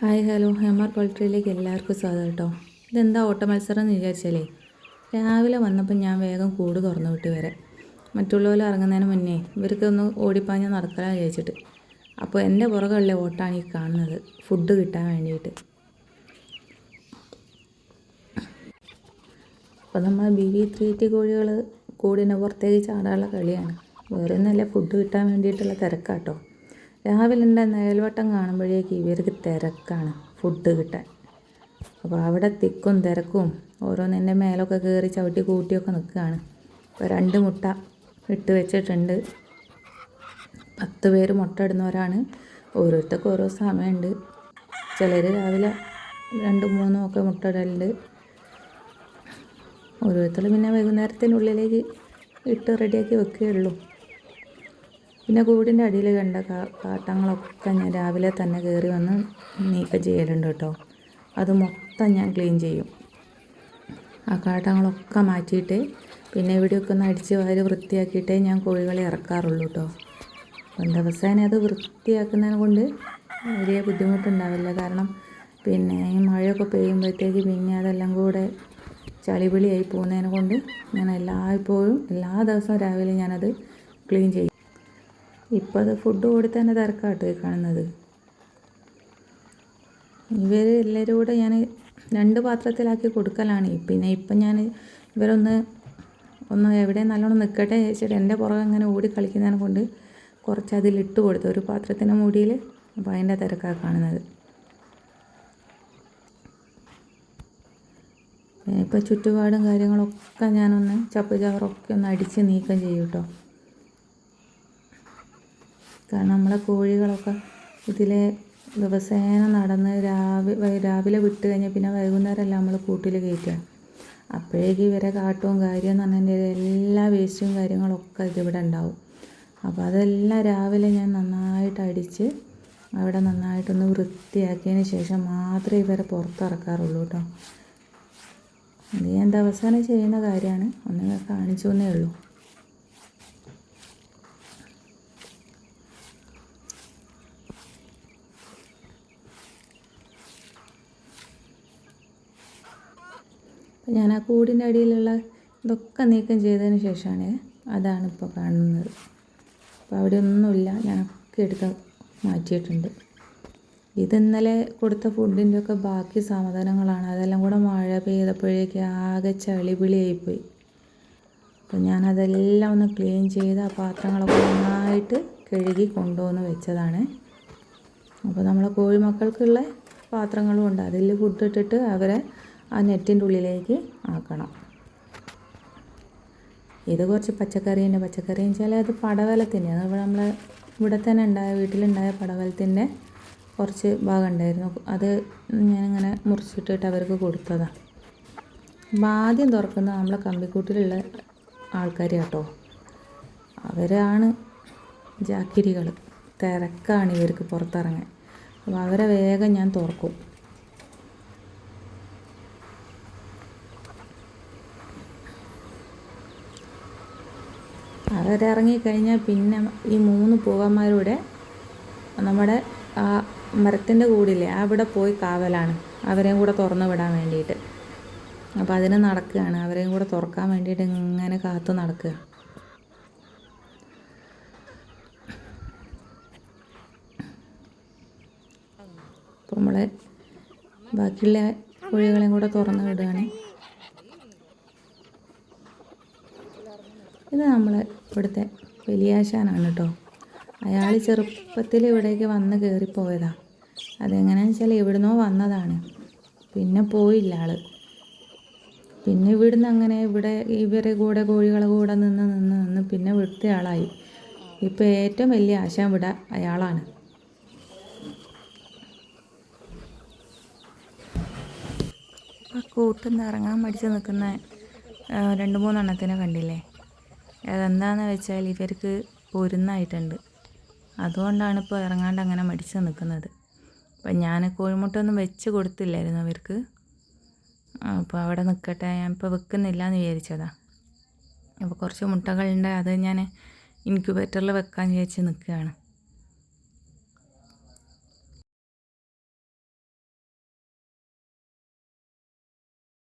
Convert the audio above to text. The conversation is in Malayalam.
Hi hello. ഹെമാർ പോൾട്രിയിലേക്ക് എല്ലാവർക്കും സ്വാഗതം കേട്ടോ. ഇതെന്താ ഓട്ട മത്സരം എന്ന് വിചാരിച്ചാലേ രാവിലെ വന്നപ്പോൾ ഞാൻ വേഗം കൂട് തുറന്നു വിട്ട് വരെ മറ്റുള്ളവർ ഇറങ്ങുന്നതിന് മുന്നേ ഇവർക്കൊന്ന് ഓടിപ്പാഞ്ഞ് നടക്കാൻ വിചാരിച്ചിട്ട്. അപ്പോൾ എന്റെ പുറകുള്ള ഓട്ടാണ് ഈ കാണുന്നത്. ഫുഡ് കിട്ടാൻ വേണ്ടിയിട്ട്. അപ്പോൾ നമ്മൾ ബി വി ത്രീ ടി കോഴികൾ കൂടിന് പുറത്തേക്ക് ചാടാനുള്ള കളിയാണ്. വേറെ ഒന്നല്ല ഫുഡ് കിട്ടാൻ വേണ്ടിയിട്ടുള്ള തിരക്കാട്ടോ. രാവിലെ എന്റെ നേൽവട്ടം കാണുമ്പോഴേക്ക് ഇവർക്ക് തിരക്കാണ് ഫുഡ് കിട്ടാൻ. അപ്പോൾ അവിടെ തിക്കും തിരക്കും ഓരോന്നിന്റെ മേലൊക്കെ കയറി ചവിട്ടി കൂട്ടിയൊക്കെ നിൽക്കുകയാണ്. ഇപ്പോൾ രണ്ട് മുട്ട ഇട്ട് വെച്ചിട്ടുണ്ട്. പത്ത് പേര് മുട്ട ഇടുന്നവരാണ്. ഓരോരുത്തർക്കും ഓരോ സമയമുണ്ട്. ചിലർ രാവിലെ രണ്ടും മൂന്നും ഒക്കെ മുട്ട ഇടലുണ്ട്. ഓരോരുത്തർ പിന്നെ വൈകുന്നേരത്തിനുള്ളിലേക്ക് ഇട്ട് റെഡിയാക്കി വെക്കുകയുള്ളൂ പിന്നെ കൂടിന്റെ അടിയിൽ കണ്ട കാട്ടങ്ങളൊക്കെ ഞാൻ രാവിലെ തന്നെ കയറി വന്ന് നീക്കം ചെയ്യലുണ്ട് കേട്ടോ. അത് മൊത്തം ഞാൻ ക്ലീൻ ചെയ്യും. ആ കാട്ടങ്ങളൊക്കെ മാറ്റിയിട്ട് പിന്നെ ഇവിടെയൊക്കെ ഒന്ന് അടിച്ച് വാരി വൃത്തിയാക്കിയിട്ടേ ഞാൻ കോഴികളെ ഇറക്കാറുള്ളൂ കേട്ടോ. അപ്പം ദിവസേന അത് വൃത്തിയാക്കുന്നതിനെ കൊണ്ട് വലിയ ബുദ്ധിമുട്ടുണ്ടാവില്ല. കാരണം പിന്നെ ഈ മഴയൊക്കെ പെയ്യുമ്പോഴത്തേക്ക് പിന്നെ അതെല്ലാം കൂടെ ചളിപിളിയായി പോകുന്നതിനെ കൊണ്ട് ഞാൻ എല്ലായ്പ്പോഴും എല്ലാ ദിവസവും രാവിലെ ഞാനത് ക്ലീൻ ചെയ്യും. ഇപ്പോൾ അത് ഫുഡ് കൊടുത്തതിന്റെ തിരക്കാട്ടോ ഈ കാണുന്നത്. ഇവർ എല്ലാവരും കൂടെ ഞാൻ രണ്ട് പാത്രത്തിലാക്കി കൊടുക്കലാണ്. പിന്നെ ഇപ്പം ഞാൻ ഇവരൊന്ന് ഒന്ന് എവിടെ നല്ലോണം നിൽക്കട്ടെ ചേച്ചിട്ട് എന്റെ പുറകെ അങ്ങനെ ഓടി കളിക്കുന്നതിനെ കൊണ്ട് കുറച്ച് അതിലിട്ട് കൊടുത്തു. ഒരു പാത്രത്തിന്റെ മുടിയിൽ അപ്പോൾ അതിന്റെ തിരക്കാണ് കാണുന്നത്. ഇപ്പോൾ ചുറ്റുപാടും കാര്യങ്ങളൊക്കെ ഞാനൊന്ന് ചപ്പ് ചവറൊക്കെ ഒന്ന് അടിച്ച് നീക്കം ചെയ്യും കേട്ടോ കാരണം നമ്മളെ കോഴികളൊക്കെ ഇതിലെ ദിവസേന നടന്ന് രാവിലെ രാവിലെ വിട്ട് കഴിഞ്ഞാൽ പിന്നെ വൈകുന്നേരമല്ല നമ്മൾ കൂട്ടിൽ കയറ്റുക അപ്പോഴേക്ക് ഇവരെ കാട്ടവും കാര്യം എന്ന് പറഞ്ഞാൽ എല്ലാ വേസ്റ്റും കാര്യങ്ങളൊക്കെ ഇതിവിടെ ഉണ്ടാവും. അപ്പോൾ അതെല്ലാം രാവിലെ ഞാൻ നന്നായിട്ട് അടിച്ച് അവിടെ നന്നായിട്ടൊന്ന് വൃത്തിയാക്കിയതിന് ശേഷം മാത്രമേ ഇവരെ പുറത്തിറക്കാറുള്ളൂ കേട്ടോ. അത് ഞാൻ ദിവസേന ചെയ്യുന്ന കാര്യമാണ്. ഒന്ന് കാണിച്ചു എന്നേ ഉള്ളൂ. ഞാൻ ആ കൂടിന്റെ അടിയിലുള്ള ഇതൊക്കെ നീക്കം ചെയ്തതിന് ശേഷമാണ് അതാണ് ഇപ്പോൾ കാണുന്നത്. അപ്പോൾ അവിടെ ഒന്നുമില്ല. ഞാനൊക്കെ എടുത്ത് മാറ്റിയിട്ടുണ്ട്. ഇത് ഇന്നലെ കൊടുത്ത ഫുഡിന്റെ ഒക്കെ ബാക്കി സാധനങ്ങളാണ് അതെല്ലാം കൂടെ മഴ പെയ്തപ്പോഴേക്ക് ആകെ ചളിപിളിയായിപ്പോയി. അപ്പോൾ ഞാനതെല്ലാം ഒന്ന് ക്ലീൻ ചെയ്ത് ആ പാത്രങ്ങളൊക്കെ നന്നായിട്ട് കഴുകി കൊണ്ടുവന്ന് വെച്ചതാണ്. അപ്പോൾ നമ്മളെ കോഴിമക്കൾക്കുള്ള പാത്രങ്ങളും ഉണ്ട്. അതിൽ ഫുഡ് ഇട്ടിട്ട് അവരെ ആ നെറ്റിന്റെ ഉള്ളിലേക്ക് ആക്കണം. ഇത് കുറച്ച് പച്ചക്കറീന്റെ പച്ചക്കറി വെച്ചാൽ അത് പടവലത്തിന്റെ അത് നമ്മൾ ഇവിടെ തന്നെ ഉണ്ടായ വീട്ടിലുണ്ടായ പടവലത്തിന്റെ കുറച്ച് ഭാഗം ഉണ്ടായിരുന്നു. അത് ഞാനിങ്ങനെ മുറിച്ചിട്ടിട്ട് അവർക്ക് കൊടുത്തതാണ് അപ്പം ആദ്യം തുറക്കുന്നത് നമ്മളെ കമ്പിക്കൂട്ടിലുള്ള ആൾക്കാർ കേട്ടോ. അവരാണ് ജാക്കിരികൾ തിരക്കാണ് ഇവർക്ക് പുറത്തിറങ്ങാൻ. അപ്പോൾ അവരെ വേഗം ഞാൻ തുറക്കും. അവരിറങ്ങിക്കഴിഞ്ഞാൽ പിന്നെ ഈ മൂന്ന് പൂവന്മാരൂടെ നമ്മുടെ ആ മരത്തിന്റെ കൂടില്ലേ അവിടെ പോയി കാവലാണ്. അവരെയും കൂടെ തുറന്നു വിടാൻ വേണ്ടിയിട്ട്. അപ്പോൾ അതിന് നടക്കുകയാണ്. അവരെയും കൂടെ തുറക്കാൻ വേണ്ടിയിട്ട് ഇങ്ങനെ കാത്തു നടക്കുക. അപ്പോൾ നമ്മളെ ബാക്കിയുള്ള കോഴികളെയും കൂടെ തുറന്നു വിടുകയാണ്. ഇത് നമ്മൾ ഇവിടുത്തെ വലിയാശാനാണ് കേട്ടോ അയാൾ ചെറുപ്പത്തിൽ ഇവിടേക്ക് വന്ന് കയറിപ്പോയതാണ് അതെങ്ങനെയാണെന്ന് വെച്ചാൽ ഇവിടുന്നോ വന്നതാണ്. പിന്നെ പോയില്ല ആൾ പിന്നെ ഇവിടുന്ന് അങ്ങനെ ഇവിടെ ഇവരെ കൂടെ കോഴികളെ കൂടെ നിന്ന് നിന്ന് നിന്ന് പിന്നെ വിടുത്തെ ആളായി. ഇപ്പോൾ ഏറ്റവും വലിയ ആശ ഇവിടെ അയാളാണ്. ആ ഇറങ്ങാൻ മടിച്ച് നിൽക്കുന്ന രണ്ട് മൂന്നെണ്ണത്തിനെ കണ്ടില്ലേ? അതെന്താണെന്ന് വെച്ചാൽ ഇവർക്ക് പൊരുന്നായിട്ടുണ്ട്. അതുകൊണ്ടാണ് ഇപ്പോൾ ഇറങ്ങാണ്ട് അങ്ങനെ മടിച്ച് നിൽക്കുന്നത്. അപ്പം ഞാൻ കോഴിമുട്ടൊന്നും വെച്ച് കൊടുത്തില്ലായിരുന്നു അവർക്ക് അപ്പോൾ അവിടെ നിൽക്കട്ടെ ഞാൻ ഇപ്പോൾ വെക്കുന്നില്ല എന്ന് വിചാരിച്ചതാ. അപ്പോൾ കുറച്ച് മുട്ടകളുണ്ട് അത് ഞാൻ ഇൻക്യുബേറ്ററിൽ വെക്കാൻ വിചാരിച്ച് നിൽക്കുകയാണ്.